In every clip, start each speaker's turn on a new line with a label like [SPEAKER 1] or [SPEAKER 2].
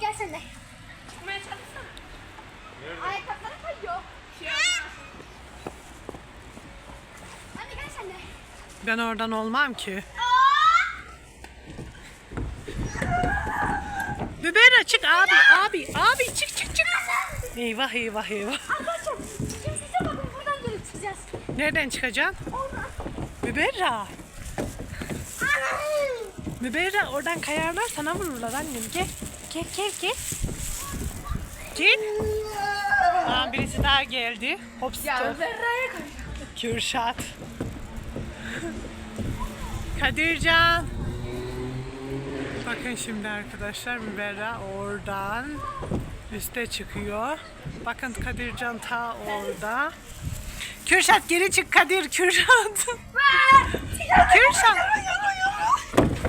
[SPEAKER 1] Gel sen de. Ayakkabıları kayıyor. Anne gel sen de.
[SPEAKER 2] Ben oradan olmam ki. Biber açık abi abi abi çık çık çık. Eyvah eyvah eyvah.
[SPEAKER 1] Arkadaşlar şimdi size bakın buradan gelip çıkacağız.
[SPEAKER 2] Nereden çıkacaksın?
[SPEAKER 1] Oradan.
[SPEAKER 2] Müberra. Müberra oradan kayarlar sana vururlar annem. Gel. Gel gel gel. Gel. Aa, birisi daha geldi. Hopstop.
[SPEAKER 1] Berra'ya kayıyor.
[SPEAKER 2] Kürşat. Kadircan. Bakın şimdi arkadaşlar Müberra oradan üste çıkıyor. Bakın Kadircan ta orada. Kürşat geri çık Kadir Kürşat. Kürşat.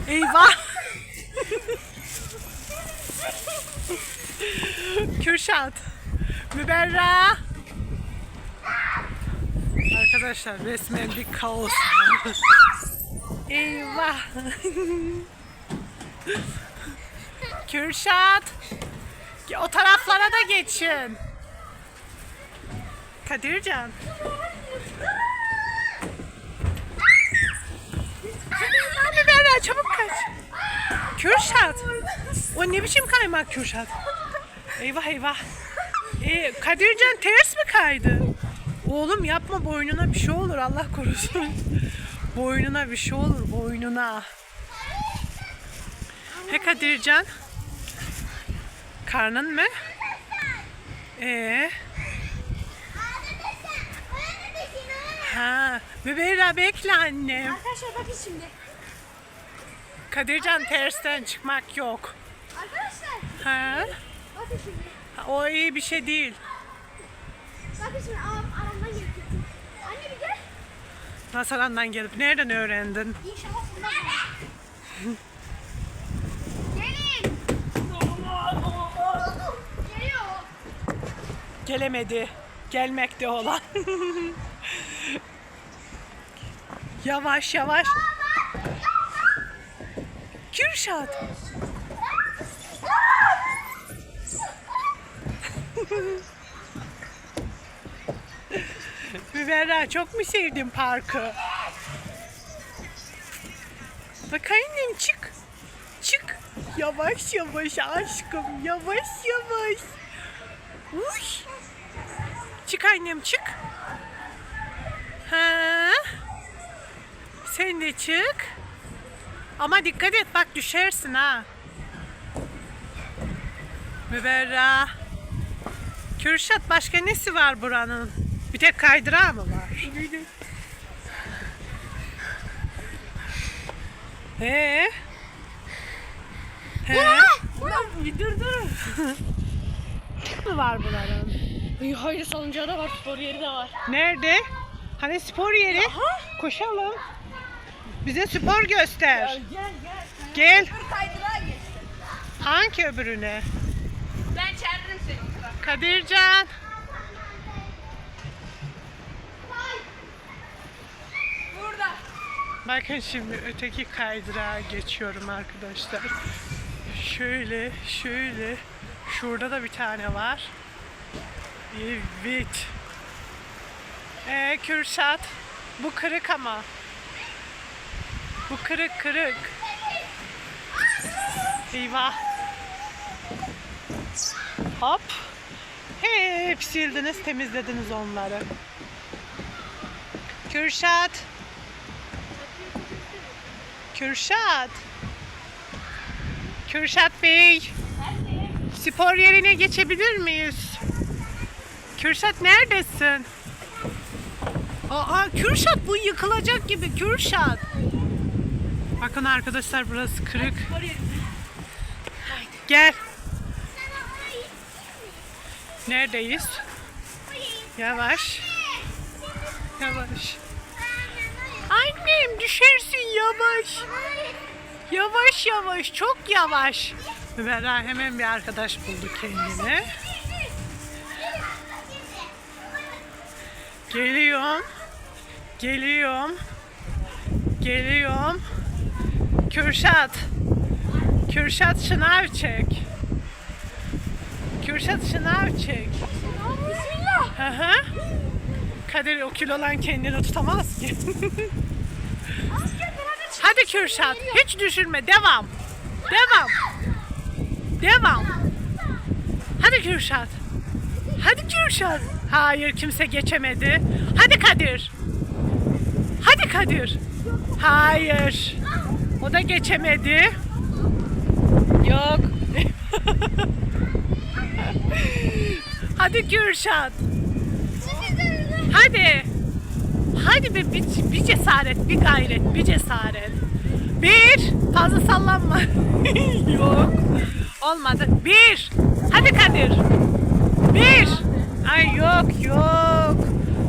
[SPEAKER 2] Eyvah. Kürşat. Müberra. Arkadaşlar resmen bir kaos. Eyvah. Kürşat. O taraflara da geçin. Kadircan. Abi Berra çabuk kaç. Kürşat. O ne biçim kaymak Kürşat? Eyvah eyvah. Ee, Kadircan ters mi kaydı? Oğlum yapma boynuna bir şey olur Allah korusun. boynuna bir şey olur boynuna. He Kadircan. Karnın mı? Ee, ha, Müberra bekle annem.
[SPEAKER 1] Arkadaşlar bakın şimdi.
[SPEAKER 2] Kadircan tersten çıkmak yok.
[SPEAKER 1] Bakın şimdi.
[SPEAKER 2] O iyi bir şey değil.
[SPEAKER 1] Bakın şimdi aramdan gelip. Anne bir gel.
[SPEAKER 2] Nasıl andan gelip nereden öğrendin?
[SPEAKER 1] İnşallah bundan. Gelin. Geliyor.
[SPEAKER 2] Gelemedi. Gelmekte olan. yavaş yavaş. Kürşat. Müberra çok mu sevdin parkı? Bak annem çık. Çık. Yavaş yavaş aşkım. Yavaş yavaş. Uy. Çık annem çık. Ha? Sen de çık. Ama dikkat et bak düşersin ha. Müberra. Kürşat başka nesi var buranın? Bir tek kaydırağı mı var? Ee? He?
[SPEAKER 1] Bir dur dur.
[SPEAKER 2] mi var buranın?
[SPEAKER 1] Hayır salıncağı da var, spor yeri de var.
[SPEAKER 2] Nerede? Hani spor yeri? Koşalım. Bize spor göster.
[SPEAKER 1] Gel gel.
[SPEAKER 2] Gel.
[SPEAKER 1] Dur kaydırağa geç.
[SPEAKER 2] Hangi öbürüne? Kadircan.
[SPEAKER 1] Burada.
[SPEAKER 2] Bakın şimdi öteki kaydırağa geçiyorum arkadaşlar. Şöyle, şöyle. Şurada da bir tane var. Evet. Ee, Kürşat. Bu kırık ama. Bu kırık kırık. Eyvah. Hop. Hep sildiniz, temizlediniz onları. Kürşat. Kürşat. Kürşat Bey. Spor yerine geçebilir miyiz? Kürşat neredesin? Aa Kürşat bu yıkılacak gibi Kürşat. Bakın arkadaşlar burası kırık. Gel. Neredeyiz? Yavaş. Yavaş. Annem düşersin yavaş. Yavaş yavaş, çok yavaş. Müberra hemen bir arkadaş buldu kendine. Geliyorum. Geliyorum. Geliyorum. Kürşat. Kürşat şınav çek. Kürşat şınav çek.
[SPEAKER 1] Bismillah.
[SPEAKER 2] Hı hı. Kadir o kilolan kendini tutamaz ki. Hadi Kürşat hiç düşürme devam. Devam. Devam. Hadi Kürşat. Hadi Kürşat. Hayır kimse geçemedi. Hadi Kadir. Hadi Kadir. Hayır. O da geçemedi. Yok. Hadi Kürşat. Hadi. Hadi be bir, bir cesaret, bir gayret, bir cesaret. Bir. Fazla sallanma. yok. Olmadı. Bir. Hadi Kadir. Bir. Ay yok yok.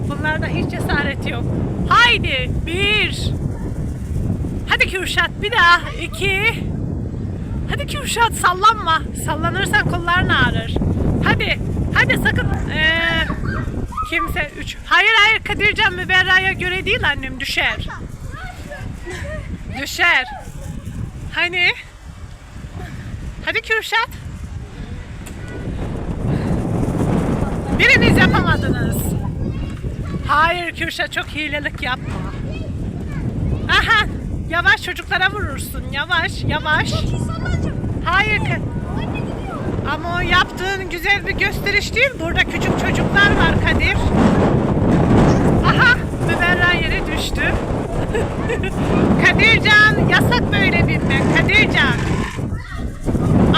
[SPEAKER 2] Bunlarda hiç cesaret yok. Haydi. Bir. Hadi Kürşat bir daha. İki. Hadi Kürşat sallanma. Sallanırsan kolların ağrır. Hadi. Hadi sakın. Ee, kimse üç. Hayır hayır Kadircan Müberra'ya göre değil annem düşer. Düşer. Hani? Hadi Kürşat. Biriniz yapamadınız. Hayır Kürşat çok hilelik yapma. Aha yavaş çocuklara vurursun. Yavaş yavaş. Hayır. Ama o yaptığın güzel bir gösteriş değil. Burada küçük çocuklar var Kadir. Aha, Müberra yere düştü. Kadircan, yasak böyle binmek. Kadircan.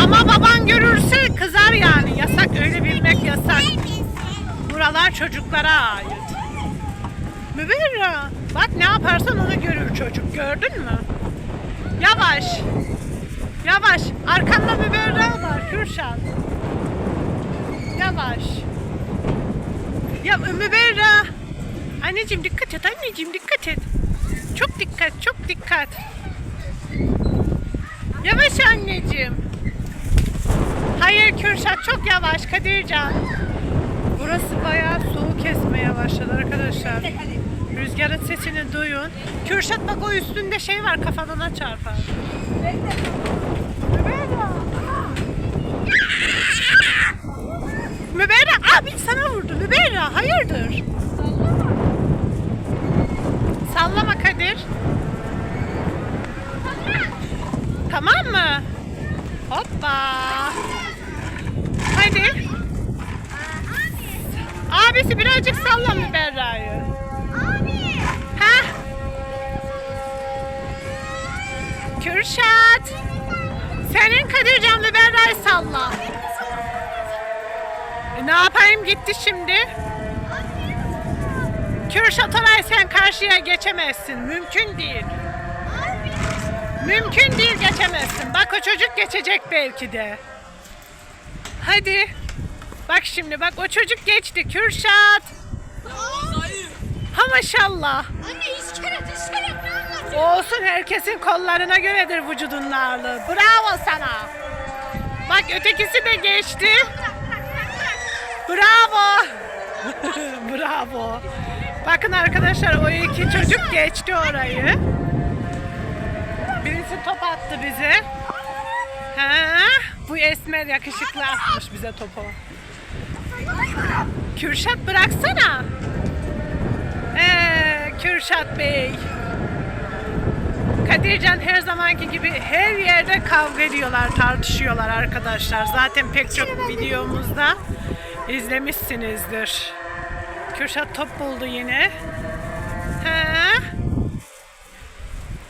[SPEAKER 2] Ama baban görürse kızar yani. Yasak öyle binmek yasak. Buralar çocuklara ait. Müberra, bak ne yaparsan onu görür çocuk. Gördün mü? Yavaş. Yavaş. Kürşat. Yavaş. Ya Müberra. Anneciğim dikkat et anneciğim dikkat et. Çok dikkat çok dikkat. Yavaş anneciğim. Hayır Kürşat çok yavaş Kadircan. Burası bayağı soğuk kesmeye başladı arkadaşlar. Rüzgarın sesini duyun. Kürşat bak o üstünde şey var kafanına çarpar. Müberra. Müberra abi sana vurdu. Müberra hayırdır? Sallama Kadir. Tamam mı? Hoppa. Hadi. Abisi birazcık salla Müberra'yı.
[SPEAKER 1] Abi.
[SPEAKER 2] Ha? Kürşat. Senin Kadircan Müberra'yı salla. E, ne yapayım gitti şimdi? Kürşat Olay sen karşıya geçemezsin. Mümkün değil. Mümkün değil geçemezsin. Bak o çocuk geçecek belki de. Hadi. Bak şimdi bak o çocuk geçti. Kürşat. Ha maşallah.
[SPEAKER 1] Anne ne anlatıyorsun?
[SPEAKER 2] Olsun herkesin kollarına göredir vücudun ağırlığı. Bravo sana. Bak ötekisi de geçti. Bravo. Bravo. Bakın arkadaşlar o iki çocuk geçti orayı. Birisi top attı bize. Ha, bu esmer yakışıklı atmış bize topu. Kürşat bıraksana. Ee, Kürşat Bey. Kadircan her zamanki gibi her yerde kavga ediyorlar, tartışıyorlar arkadaşlar. Zaten pek çok videomuzda izlemişsinizdir. Kürşat top buldu yine. He.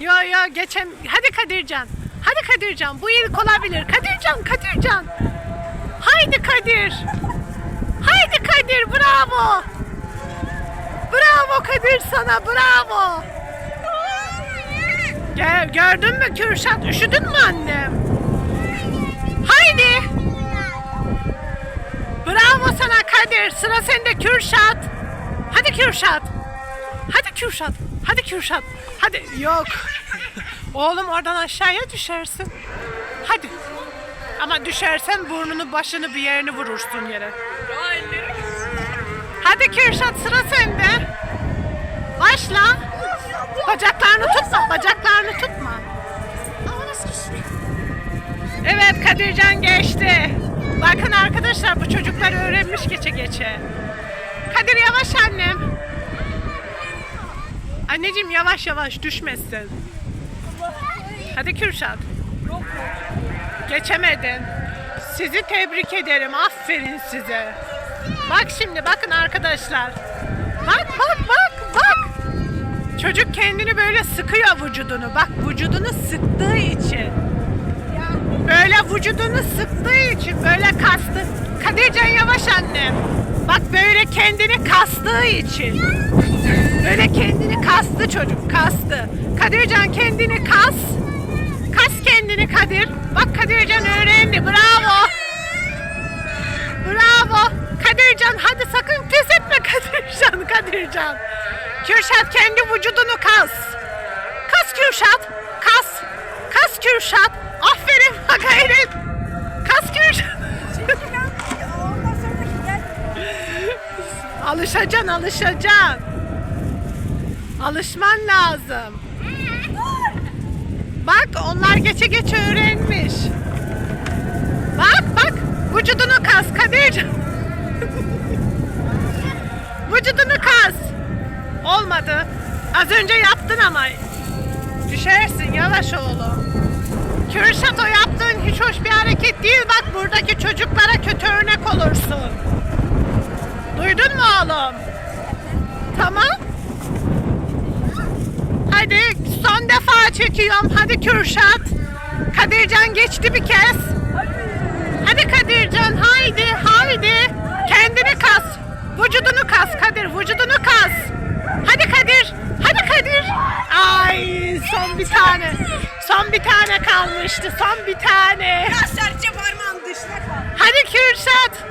[SPEAKER 2] Yo yo geçen hadi Kadircan. Hadi Kadircan bu ilk olabilir. Kadircan Kadircan. Haydi Kadir. Haydi Kadir bravo. Bravo Kadir sana bravo. Gel, gördün mü Kürşat? Üşüdün mü annem? Kadir. Sıra sende Kürşat. Hadi Kürşat. Hadi Kürşat. Hadi Kürşat. Hadi. Yok. Oğlum oradan aşağıya düşersin. Hadi. Ama düşersen burnunu başını bir yerini vurursun yere. Hadi Kürşat sıra sende. Başla. Bacaklarını tutma, bacaklarını tutma. Evet Kadircan geçti. Bakın arkadaşlar bu çocuklar öğrenmiş geçe geçe. Kadir yavaş annem. Anneciğim yavaş yavaş düşmesin. Hadi Kürşat. Geçemedin. Sizi tebrik ederim. Aferin size. Bak şimdi bakın arkadaşlar. Bak bak bak bak. Çocuk kendini böyle sıkıyor vücudunu. Bak vücudunu sıktığı için. Böyle vücudunu sıktığı için böyle kastı. Kadircan yavaş annem. Bak böyle kendini kastığı için. Böyle kendini kastı çocuk kastı. Kadircan kendini kas. Kas kendini Kadir. Bak Kadircan öğrendi. Bravo. Bravo. Kadircan hadi sakın pes etme Kadircan. Kadircan. Kürşat kendi vücudunu kas. Kas Kürşat. Kas. Kas Kürşat. Aferin bak gayret. Kas Kürşat.
[SPEAKER 3] Ondan sonra gel.
[SPEAKER 2] Alışacaksın alışacaksın. Alışman lazım. Bak onlar geçe geçe öğrenmiş. Bak bak vücudunu kas Kadir. vücudunu kas. Olmadı. Az önce yaptın ama. Düşersin yavaş oğlum. Kürşat o yaptığın hiç hoş bir hareket değil. Bak buradaki çocuklara kötü örnek olursun. Duydun mu oğlum? Tamam. Hadi son defa çekiyorum. Hadi Kürşat. Kadircan geçti bir kez. Hadi Kadircan haydi haydi. Kendini kas. Vücudunu kas Kadir vücudunu kas. Hadi Kadir. Hadi Kadir. Ay son bir tane. Son bir tane kalmıştı. Son bir tane.
[SPEAKER 3] Ya serçe parmağın dışına kal.
[SPEAKER 2] Hadi Kürşat.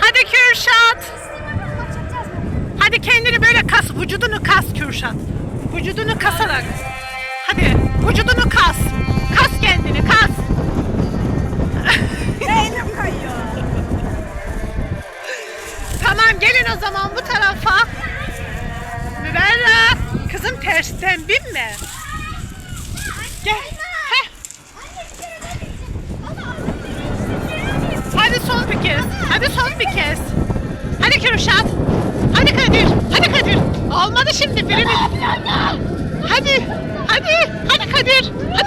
[SPEAKER 2] Hadi Kürşat. Hadi kendini böyle kas, vücudunu kas Kürşat. Vücudunu kasarak. Hadi vücudunu kas. Kas kendini kas.
[SPEAKER 3] Elim kayıyor.
[SPEAKER 2] Tamam gelin o zaman bu tarafa. Müberra. Kızım tersten binme. Gel. Heh. Hadi son bir kez. Hadi son bir kez. Hadi Kürşat. Hadi Kadir. Hadi Kadir. Olmadı şimdi birimiz. Hadi. Hadi. Hadi Kadir. Hadi